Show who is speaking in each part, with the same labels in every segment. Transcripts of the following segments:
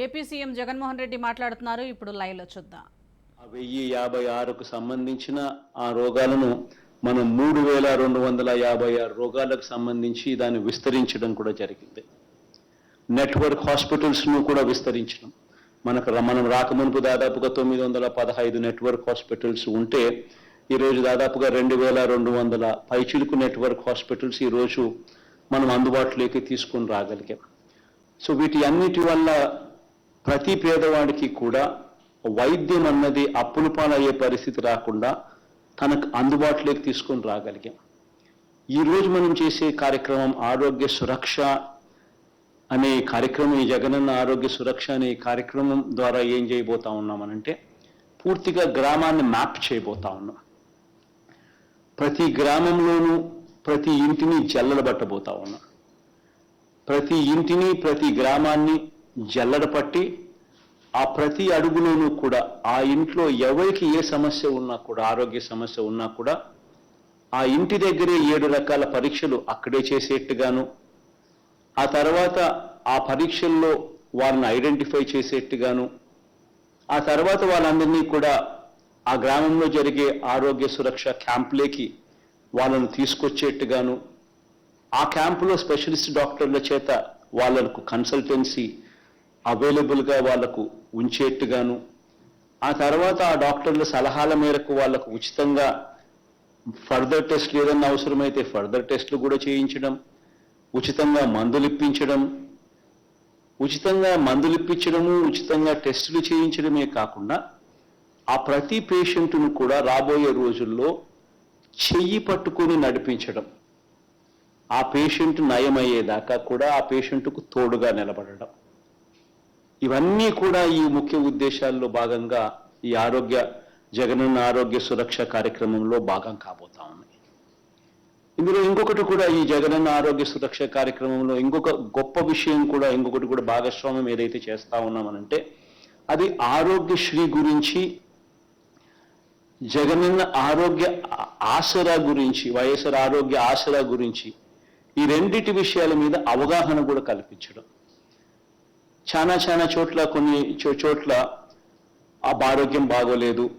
Speaker 1: AP CM Jaganmohan Reddy మాట్లాడుతున్నారు. ఇప్పుడు లైవ్లో చూద్దాం.
Speaker 2: వెయ్యి యాభై ఆరుకు సంబంధించిన ఆ రోగాలను మనం మూడు వేల రెండు వందల యాభై ఆరు రోగాలకు సంబంధించి దాన్ని విస్తరించడం కూడా జరిగింది. నెట్వర్క్ హాస్పిటల్స్ను కూడా విస్తరించడం. మనకు మనం రాకమునుపు దాదాపుగా తొమ్మిది వందల పదహైదు నెట్వర్క్ హాస్పిటల్స్ ఉంటే ఈరోజు దాదాపుగా రెండు వేల రెండు వందల పైచిలుకు నెట్వర్క్ హాస్పిటల్స్ ఈరోజు మనం అందుబాటులోకి తీసుకొని రాగలిగాం. సో వీటి అన్నిటి వల్ల ప్రతి పేదవాడికి కూడా వైద్యం అన్నది అప్పులు పాలయ్యే పరిస్థితి రాకుండా తనకు అందుబాటులోకి తీసుకొని రాగలిగాం. ఈరోజు మనం చేసే కార్యక్రమం ఆరోగ్య సురక్ష అనే కార్యక్రమం ఈ జగనన్న ఆరోగ్య సురక్ష అనే కార్యక్రమం ద్వారా ఏం చేయబోతా ఉన్నామనంటే పూర్తిగా గ్రామాన్ని మ్యాప్ చేయబోతా ఉన్నాం. ప్రతి గ్రామంలోనూ ప్రతి ఇంటిని జల్లలు పట్టబోతా ఉన్నాం. ప్రతి ఇంటిని ప్రతి గ్రామాన్ని జల్లడ పట్టి ఆ ప్రతి అడుగులోనూ కూడా ఆ ఇంట్లో ఎవరికి ఏ సమస్య ఉన్నా కూడా ఆరోగ్య సమస్య ఉన్నా కూడా ఆ ఇంటి దగ్గరే ఏడు రకాల పరీక్షలు అక్కడే చేసేట్టుగాను ఆ తర్వాత ఆ పరీక్షల్లో వాళ్ళని ఐడెంటిఫై చేసేట్టుగాను ఆ తర్వాత వాళ్ళందరినీ కూడా ఆ గ్రామంలో జరిగే ఆరోగ్య సురక్ష క్యాంపులేకి వాళ్ళను తీసుకొచ్చేట్టుగాను ఆ క్యాంపులో స్పెషలిస్ట్ డాక్టర్ల చేత వాళ్ళకు కన్సల్టెన్సీ అవైలబుల్గా వాళ్ళకు ఉంచేట్టుగాను ఆ తర్వాత ఆ డాక్టర్ల సలహాల మేరకు వాళ్ళకు ఉచితంగా ఫర్దర్ టెస్ట్లు ఏదన్నా అవసరమైతే ఫర్దర్ టెస్ట్లు కూడా చేయించడం ఉచితంగా మందులు ఇప్పించడం ఉచితంగా మందులు ఇప్పించడము ఉచితంగా టెస్టులు చేయించడమే కాకుండా ఆ ప్రతి పేషెంట్ను కూడా రాబోయే రోజుల్లో చెయ్యి పట్టుకొని నడిపించడం ఆ పేషెంట్ నయమయ్యేదాకా కూడా ఆ పేషెంట్కు తోడుగా నిలబడడం. ఇవన్నీ కూడా ఈ ముఖ్య ఉద్దేశాల్లో భాగంగా ఈ ఆరోగ్య జగనన్న ఆరోగ్య సురక్ష కార్యక్రమంలో భాగం కాబోతా ఉన్నాయి. ఇందులో ఇంకొకటి కూడా ఈ జగనన్న ఆరోగ్య సురక్ష కార్యక్రమంలో ఇంకొక గొప్ప విషయం కూడా ఇంకొకటి కూడా భాగస్వామ్యం ఏదైతే చేస్తా ఉన్నామనంటే అది ఆరోగ్యశ్రీ గురించి జగనన్న ఆరోగ్య ఆసరా గురించి వైఎస్ఆర్ ఆరోగ్య ఆసరా గురించి ఈ రెండిటి విషయాల మీద అవగాహన కూడా కల్పించడం. చాలా చాలా చోట్ల కొన్ని చో- చోట్ల ఆరోగ్యం బాగోలేదు.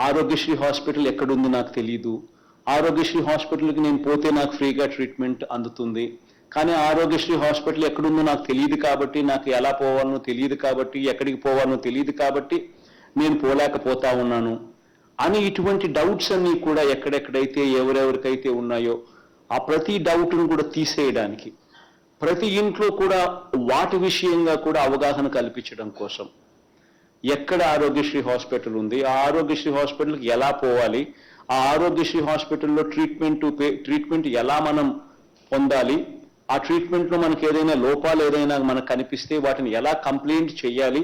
Speaker 2: ఆరోగ్యశ్రీ హాస్పిటల్ ఎక్కడుంది నాకు తెలియదు ఆరోగ్యశ్రీ హాస్పిటల్కి నేను పోతే నాకు ఫ్రీగా ట్రీట్మెంట్ అందుతుంది. కానీ ఆరోగ్యశ్రీ హాస్పిటల్ ఎక్కడుందో నాకు తెలియదు కాబట్టి నాకు ఎలా పోవాలనో తెలియదు కాబట్టి ఎక్కడికి పోవాలనో తెలియదు కాబట్టి నేను పోలేకపోతా ఉన్నాను. అని ఇటువంటి డౌట్స్ అన్ని కూడా ఎక్కడెక్కడైతే ఎవరెవరికైతే ఉన్నాయో ఆ ప్రతి డౌట్ను కూడా తీసేయడానికి ప్రతి ఇంట్లో కూడా వాటి విషయంగా కూడా అవగాహన కల్పించడం కోసం ఎక్కడ ఆరోగ్యశ్రీ హాస్పిటల్ ఉంది ఆ ఆరోగ్యశ్రీ హాస్పిటల్కి ఎలా పోవాలి ఆ ఆరోగ్యశ్రీ హాస్పిటల్లో ట్రీట్మెంట్ ట్రీట్మెంట్ ఎలా మనం పొందాలి ఆ ట్రీట్మెంట్లో మనకి ఏదైనా లోపాలు ఏదైనా మనకు కనిపిస్తే వాటిని ఎలా కంప్లైంట్ చేయాలి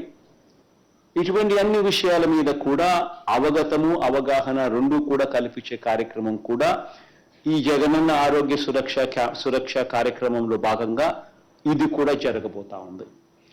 Speaker 2: ఇటువంటి అన్ని విషయాల మీద కూడా అవగతము అవగాహన రెండు కూడా కల్పించే కార్యక్రమం కూడా ఈ జగనన్న ఆరోగ్య సురక్ష క్యా- సురక్ష కార్యక్రమంలో భాగంగా ఇది కూడా జరగబోతా ఉంది.